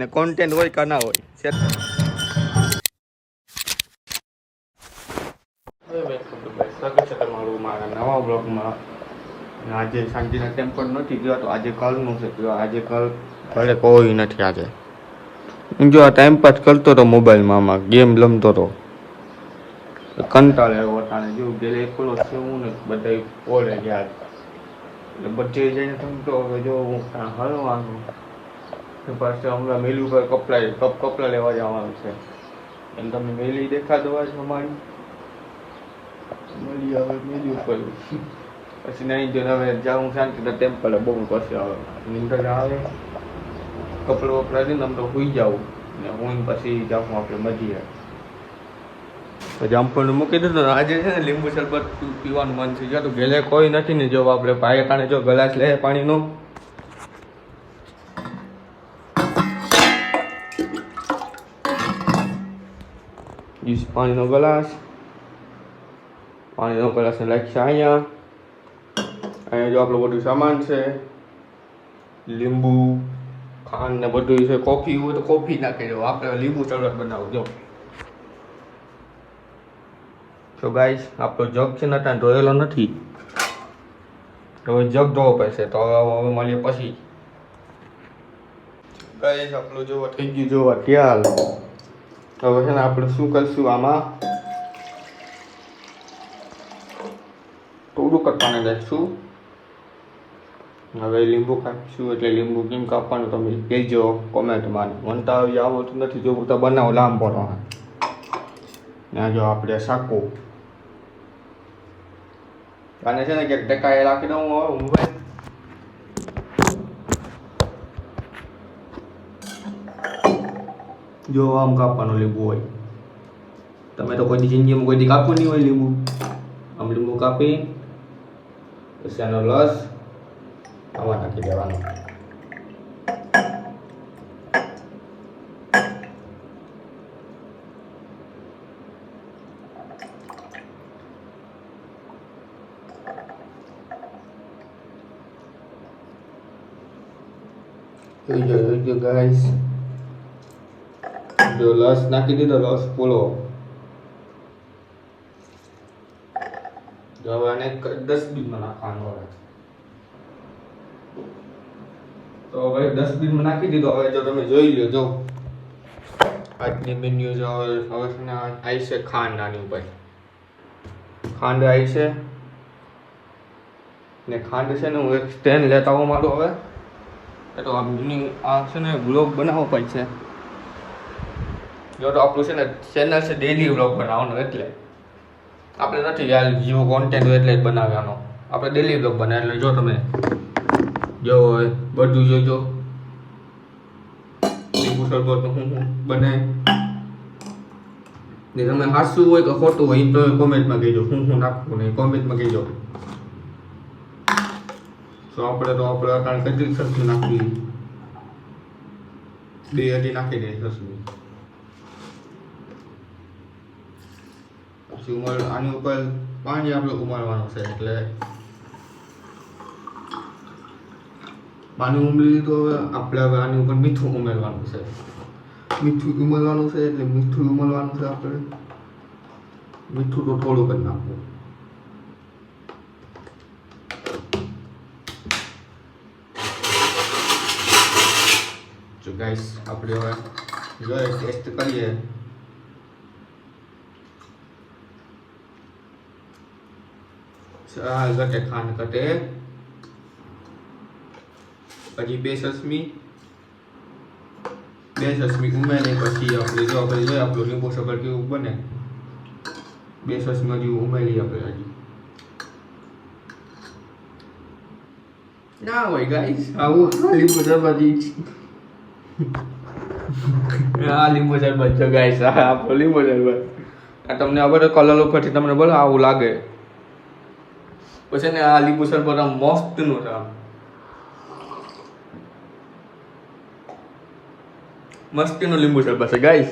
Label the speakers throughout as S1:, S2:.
S1: ને કોન્ટેન્ટ હોય કે ના હોય છે સ્વાગત છે તમારું મારા નવા બ્લોગમાં. આજે શાંતિના પણ નથી ગયો તો આજે કાલનું છે. આજે કાલ ઘરે કોઈ નથી આજે. જો આ ટાઈમ પાસ કરતો હતો મોબાઈલમાં આમાં ગેમ રમતો હતો કંટાળે આવ્યો તાણે જો ગેલે એકલો છે હું ને બધા ઓળે ગયા. એટલે બધે જઈને સમજો હવે જો હું હળવાનું હલવાનું તો પાછું હમણાં મેલી પર કપડા કપ કપડા લેવા જવાનું છે. એમ તમે મેલી દેખા દો છો અમારી. મળી આવે મેલી ઉપર. પછી નહીં જો હવે જાઉં શાંતિ ટેમ્પલ બહુ પછી આવે. નીંદર આવે. કપડો વપડા દઈને આમ તો સુઈ જાઉં. ને હું પછી જાઉં આપણે મજીએ તો જામફળ મૂકી દીધું. ને આજે છે ને લીંબુ શરબત પીવાનું મન થઈ ગયું તો ઘેલે કોઈ નથી ને જો આપણે ભાઈ કારણે જો ગ્લાસ લે પાણીનો. વીસ પાણીનો ગ્લાસ પાણીનો ગ્લાસ નાખશે અહીંયા અહીંયા જો આપણું બધું સામાન છે, લીંબુ, ખાંડ ને બધું છે, કોફી હોય તો કોફી નાખી દો આપણે લીંબુ શરબત બનાવું, જો. તો ગાઈસ આપણો જગ છે ને ત્યાં ધોયેલો નથી. હવે જગ ધોવો પડશે, તો હવે મળીએ પછી. ગાઈસ આપણું જોવા થઈ ગયું, જોવા હવે છે ને આપણે શું કરીશું આમાં? થોડું જ પાણી હવે લીંબુ કાપીશું, એટલે લીંબુ કેમ કાપવાનું તમે કહેજો કોમેન્ટમાં. મને તો આવી આવડતું નથી, જો તો બનાવો લાંબો ને જો આપણે શાકો. આને છે ને ક્યાંક ટકાએ રાખી દઉં હવે મોબાઈલ જો આમ કાપવાનું લીંબુ હોય તમે તો કોઈ દી જિંદગીમાં કોઈ દી કાપવું નહીં હોય લીંબુ આમ લીંબુ કાપી જો લસ નાખી દીધો લસ ફૂલો. જો આને ડસ્ટબિનમાં નાખવાનો હવે. તો હવે ડસ્ટબિનમાં નાખી દીધો. હવે જો તમે જોઈ લો જો. આજની મેન્યુ જો હવે આવી છે ખાંડ આની ઉપર. ખાંડ આવી છે. ને ખાંડ છે ને હું એક સ્ટેન્ડ લેતા આવું મારું હવે. તો આ મિની આ છે ને ગ્લોબ બનાવવો પડશે. જો તો આપણું છે ને ચેનલ છે ડેલી વ્લોગ બનાવવાનો એટલે. આપણે નથી યાર જીવો કોન્ટેન્ટ હોય એટલે જ બનાવવાનો. આપણે ડેલી વ્લોગ બનાવે એટલે જો તમે જો બધું જોજો. લીંબુ બને તમે હાસવું હોય કે ખોટું હોય તો કોમેન્ટમાં કહેજો. હું હું નાખવું ને કોમેન્ટમાં કહેજો. તો આપણે તો આપણે કારણ કેટલી સબ્જી નાખવી. બે અઢી નાખી દઈએ સબ્જી પછી ઉમર, આની ઉપર પાણી આપણે ઉમારવાનું છે, એટલે પાણી ઉમરી લીધું હવે આપણે હવે આની ઉપર મીઠું ઉમેરવાનું છે. મીઠું ઉમેરવાનું છે એટલે મીઠું ઉમેરવાનું છે આપણે. મીઠું તો થોડું કરી નાખવું. જો ગાઈસ આપણે હવે જોઈએ ટેસ્ટ કરીએ. ચાલ ઘટે ખાંડ કટે. પછી બે સસમી. બે સસમી ઉમેરી પછી આપણે જો આપણે જોઈએ, આપણું લીંબુ સગર કેવું બને? બે સસમી હજી ઉમેરી આપણે હજી. ના હોય ગાઈસ આવું લીંબુ શરબત આ લીંબુ શરબત છે ગાઈસ આપણો લીંબુ તમને ખબર કલર ઉપરથી તમને બોલો, આવું લાગે. પછી ને આ લીંબુ શરબત આમ મસ્તનું છે આમ. મસ્તીનું લીંબુ શરબત છે ગાઈસ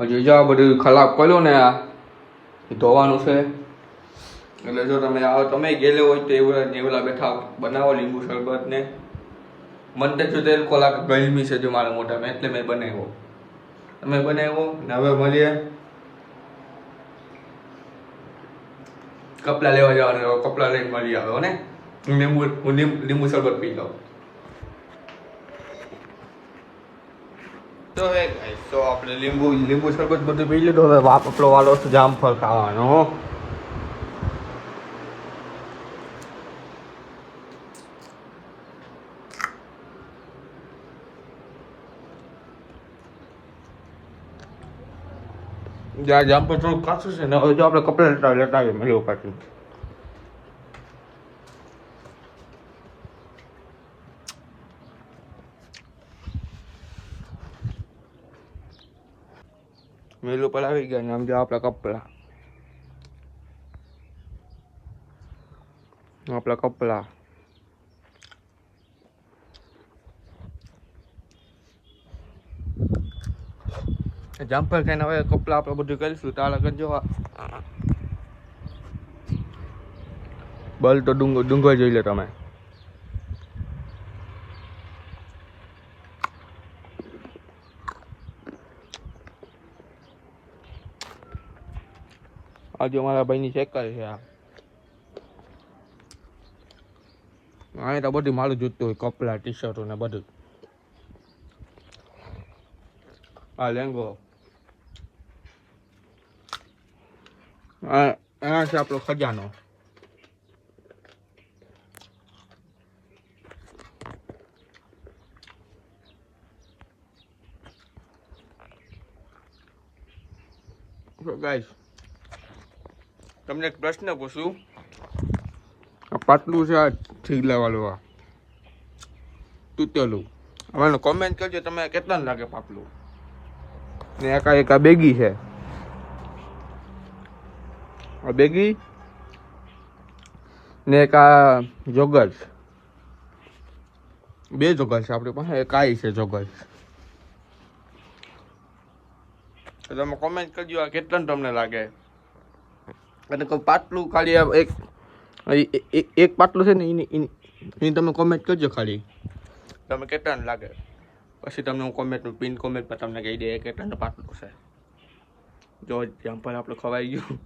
S1: હજી જો આ બધું ખરાબ કર્યું ને આ, ધોવાનું છે. એટલે જો તમે આવો, તમે ગયેલો હોય તો એવડા નેવલા બેઠા બનાવો લીંબુ શરબત ને મને તો તેલ કોલા ગરમી છે જો મારા મોઢામાં, એટલે મેં બનાવ્યો. તમે બનાવ્યો ને હવે મળીએ. કપડા લેવા જવાનું કપડાં લઈને મળી આવ્યો ને લીંબુ હું લીંબુ શરબત પી લઉં તો હે ગાઈસ તો આપણે લીંબુ લીંબુ શરબત બધું પી લીધું હવે વાપ આપણો વાલો જામફળ ખાવાનો જ્યાં પર થોડું કાચું છે. ને હવે જો આપણે કપડા લેતા લેતા આવીએ મેળવું કાચું મેલું પર આવી ગયા ને આમ જો આપણા કપડા. આપણા કપડા. જામફળ ખાઈને હવે કપડા આપણે બધું કરીશું. તાળા કરજો બલ તો ડુંગર ડુંગર જોઈ લો તમે. આજે મારા ભાઈની ચેક કરી છે આ. તો બધું મારું જોતું હોય, કપડા ટી શર્ટો ને બધું. આ લેંગો. આ આ છે આપણો ખજાનો. ગાઈસ તમને એક પ્રશ્ન પૂછું. આ પાટલું છે આ ઠીગલા વાળું આ. તૂટેલું. હવે કોમેન્ટ કરજો તમે કેટલા લાગે પાટલું? ને એક આ બેગી છે. આ બેગી ને એક આ જોગર્સ બે જોગર્સ છે આપણી પાસે, એક આઈ છે જોગર્સ તમે કોમેન્ટ કરજો આ કેટલા તમને લાગે. અને પાટલું ખાલી એક એક પાટલું છે ને એની એની તમે કોમેન્ટ કરજો ખાલી. તમે કેટલાને લાગે? પછી તમને હું કોમેન્ટનું પિન કોમેન્ટમાં તમને કહી દે કેટલાનું પાટલું છે. જો ત્યાં પર આપણે ખવાઈ ગયું.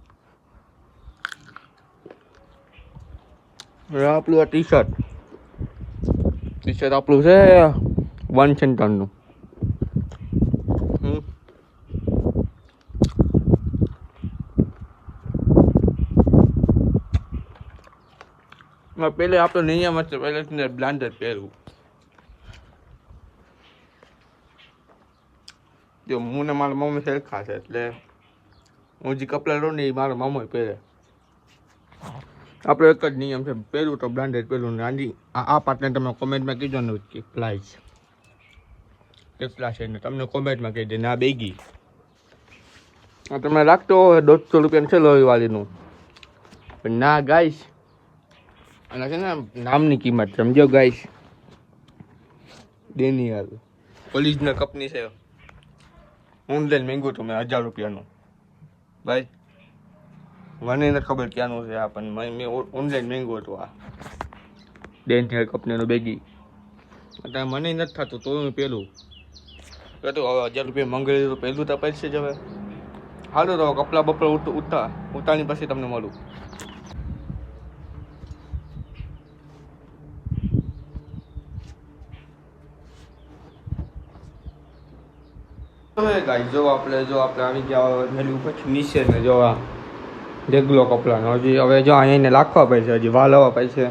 S1: આપણું આ ટી શર્ટ ટી શર્ટ આપણું છે વન સેન્ટરનું પેલે પહેલે આપણો નિયમ હશે પહેલેથી બ્લાન્ડર પહેરવું. જો, હું ને મારા મમ્મી સરખા છે, એટલે હું જે કપડાં લઉં ને એ મારા મામો પહેરે. આપણો એક જ નિયમ છે પહેલું તો બ્રાન્ડેડ પહેલું નાની. આ પાટને તમે કોમેન્ટમાં કીધો ને, કે પ્રાઇસ કેટલા છે ને, તમને કોમેન્ટમાં કહી દે ને આ બેગી. આ તમે રાખતો હોય દોઢસો રૂપિયાનું છે લોહીવાળીનું. પણ ના ગાઈશ. અને છે ને, નામની કિંમત સમજો ગાઈશ. ડેનિયલ ઓરિજિનલ કંપની છે. ઓનલાઈન મેંગું હતું મેં હજાર રૂપિયાનું. ભાઈ મને નથી ખબર ક્યાંનું છે આ પણ મેં ઓનલાઈન મેંગો હતો આ. ડેનિયલ કંપનીનું બેગી. અત્યારે મને નથી થતું તો પેલું. તો તો હવે હજાર રૂપિયા મંગાવી તો પહેલું તો પૈસે જ હવે. હાલો તો કપડાં બપડા ઉત ઉતા ઉતાની પછી તમને મળું. હવે ગાઈ જો આપણે જો આપણે આવી ગયા મેલું પછી નીચે ને જો આ. ઢેગલો કપડાનો હજી હવે જો અહીંયા લાખવા પડશે, હજી વાલ આવવા પડશે.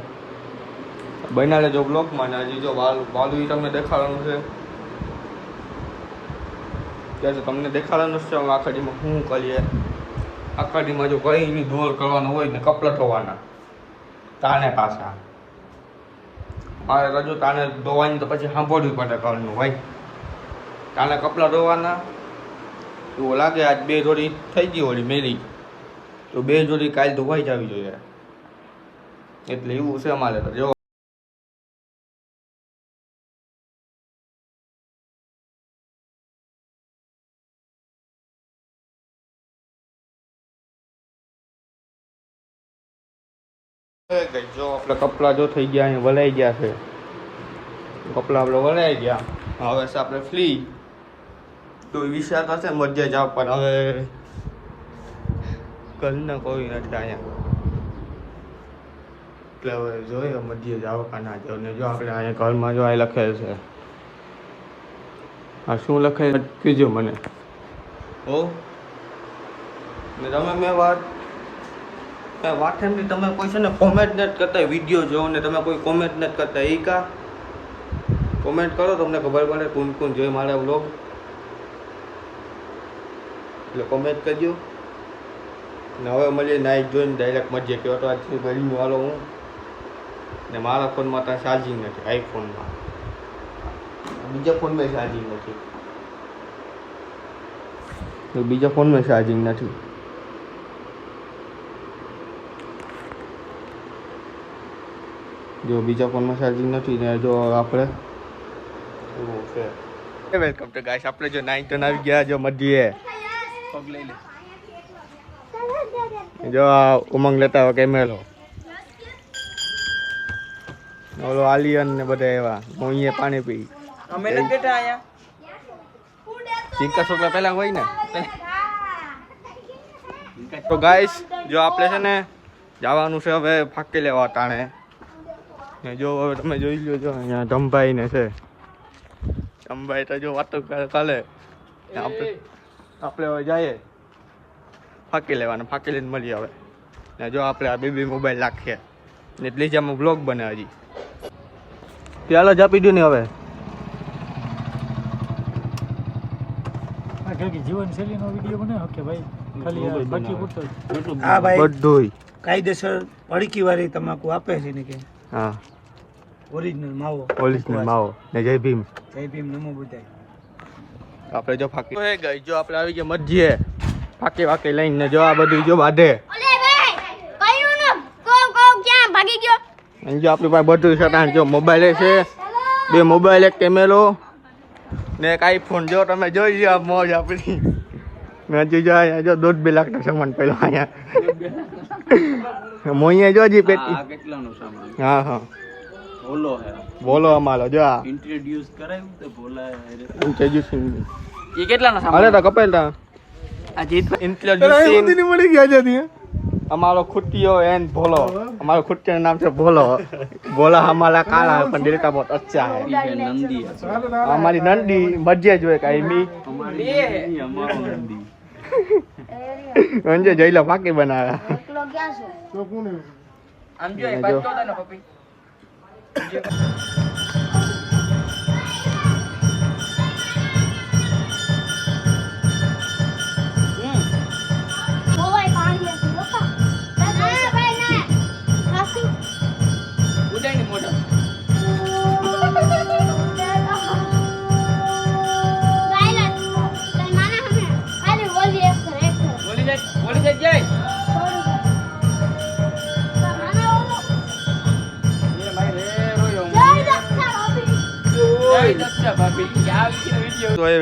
S1: બના લેજો બ્લોકમાં ને હજી જો વાલ, વાલું એ તમને દેખાડવાનું છે. ત્યારે તમને દેખાડવાનું છે આખાડીમાં શું કરીએ? આખાડીમાં જો કઈ બી દોર કરવાનો હોય ને કપડા ધોવાના. તાને પાછા. મારે રજૂ તાને ધોવાની તો પછી સાંભળવી પડે ઘરનું ભાઈ. તાને કપડાં ધોવાના? એવું લાગે આજ બે જોડી થઈ ગઈ હોળી મેરી તો બે જોડી કાલ ધોવાઈ જવી જોઈએ. એટલે એવું છે અમારે જો. જો આપણે કપડાં જો થઈ ગયા અહીં વલાઈ ગયા છે. કપડાં આપણે વળાઈ ગયા. હવે આપણે ફ્રી. તો વિચાર થશે ને જ પણ હવે ઘરના કોઈ નથી અહીંયા. એટલે હવે જોઈએ, મધ્ય જાવ કા ના જો આપણે અહીંયા ઘરમાં જો આ લખેલ છે. આ શું લખેલ કીજો મને. ઓ. ને તમે મેં વાત એમ તમે કોઈ છે ને કોમેન્ટ નથી કરતા વીડિયો જોવો ને તમે કોઈ કોમેન્ટ નથી કરતા. એ કોમેન્ટ કરો, તમને ખબર પડે કોણ કોણ જોઈ મારા વ્લોગ એટલે કોમેન્ટ કરજો. ને હવે મળીએ નાઈટ જોઈને ડાયરેક્ટ મજે કે તો આજથી ગરીબ વાળો હું. ને મારા ફોનમાં ત્યાં ચાર્જિંગ નથી આઈફોનમાં બીજા ફોનમાં ચાર્જિંગ નથી. તો બીજા ફોનમાં ચાર્જિંગ નથી. જો બીજા ફોનમાં ચાર્જિંગ નથી ને જો આપણે. એવું છે. વેલકમ ટુ ગાઈસ આપણે જો નાઇન ટન આવી ગયા જો મધ્યે પગ લઈ લે. જો આ ઉમંગ લેતા હોય કેમેરો. ઓલો આલિયન ને બધા એવા હું અહીંયા પાણી પી.
S2: અમે નથી બેઠા અહીંયા.
S1: ચિંકા છોકરા પહેલા હોય ને? તો ગાઈસ જો આપણે છે ને જવાનું છે હવે ફાકી લેવા તાણે ને જો હવે તમે જોઈ લો જો અહીંયા ધમભાઈ ને છે. ધમભાઈ તો જો વાતો કરે ચાલે આપણે આપણે હવે જઈએ. ફાકી લેવાના ફાકી લઈને મળી આવે ને જો આપણે આ બેબી મોબાઈલ રાખીએ ને એટલી જ આમાં બ્લોગ બને હજી. ચાલો જ આપી દો ને હવે.
S3: આ જીવનશૈલીનો વીડિયો બનાવ્યો કે ભાઈ.
S2: હા ભાઈ. કાયદેસર અડકી વાળી તમાકુ આપે છે ને કે?
S1: હા.
S2: ઓરિજિનલ માવો.
S1: પોલીસની માવો. ને જય ભીમ.
S2: જય ભીમ નમો બુદ્ધાય.
S1: આપણે જો ફાકી હે ગઈ જો આપણે આવી ગયા મધ્યે. ફાકી વાકી લઈને જો આ બધું જો બાંધે.
S4: અલે ભાઈ કયું ને? કો કો ક્યાં ભાગી ગયો?
S1: અને જો આપણી પાસે બધું સટાણ જો મોબાઈલ છે બે મોબાઈલ એક કેમેરો ને એક આઈફોન. જો તમે જોઈ લો મોજ આપણી. મેં હજી જો અહીંયા જો દોઢ બે લાખનો સામાન પેલો અહીંયા. મોઈએ જો હજી પેટી.
S5: સામાન?
S1: હા હા.
S5: બોલો હે.
S1: બોલો અમારો જો આ.
S5: ઇન્ટ્રોડ્યુસ કરાયું તો બોલા
S1: ઇન્ટ્રોડ્યુસિંગ
S2: એ કેટલાનો
S1: અરે તો કપેલ તા. મળી ગયા છે અમારો ખુટ્ટીઓ એન ભોલો. અમારો ખુટ્ટીનું નામ છે ભોલો. ભોલા હમારા કાળા પણ દિલકા બહુ અચ્છા હે
S5: નંદી
S1: અમારી નંદી મજે જોઈએ
S5: કાઈ મી. અમારો
S1: અંજે જઈલો ફાકી બનાવ્યા
S4: એકલો ક્યાં છો?
S2: આમ જો પપ્પી.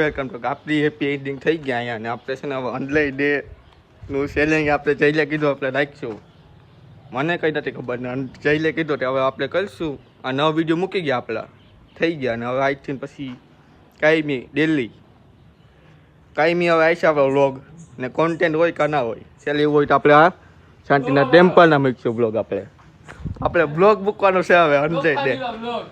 S1: વેલકમ ટુ આપણી હેપી એન્ડિંગ થઈ ગયા અહીંયા અને આપણે છે ને હવે અનલાઈ ડે નું સેલિંગ આપણે જઈને કીધું, આપણે રાખીશું. મને કંઈ નથી ખબર ને જઈને કીધું કે હવે આપણે કરીશું. આ નવો વીડિયો મૂકી ગયા આપણા. થઈ ગયા અને હવે આજથી પછી કાયમી ડેલી કાયમી હવે આવીશ આપણો વ્લોગ ને કોન્ટેન્ટ હોય કે ના હોય. સેલ એવું હોય તો આપણે આ શાંતિના ટેમ્પલના મૂકીશું બ્લોગ આપણે. આપણે બ્લોગ મૂકવાનો છે હવે અનલાઈ ડે.
S2: બ્લોગ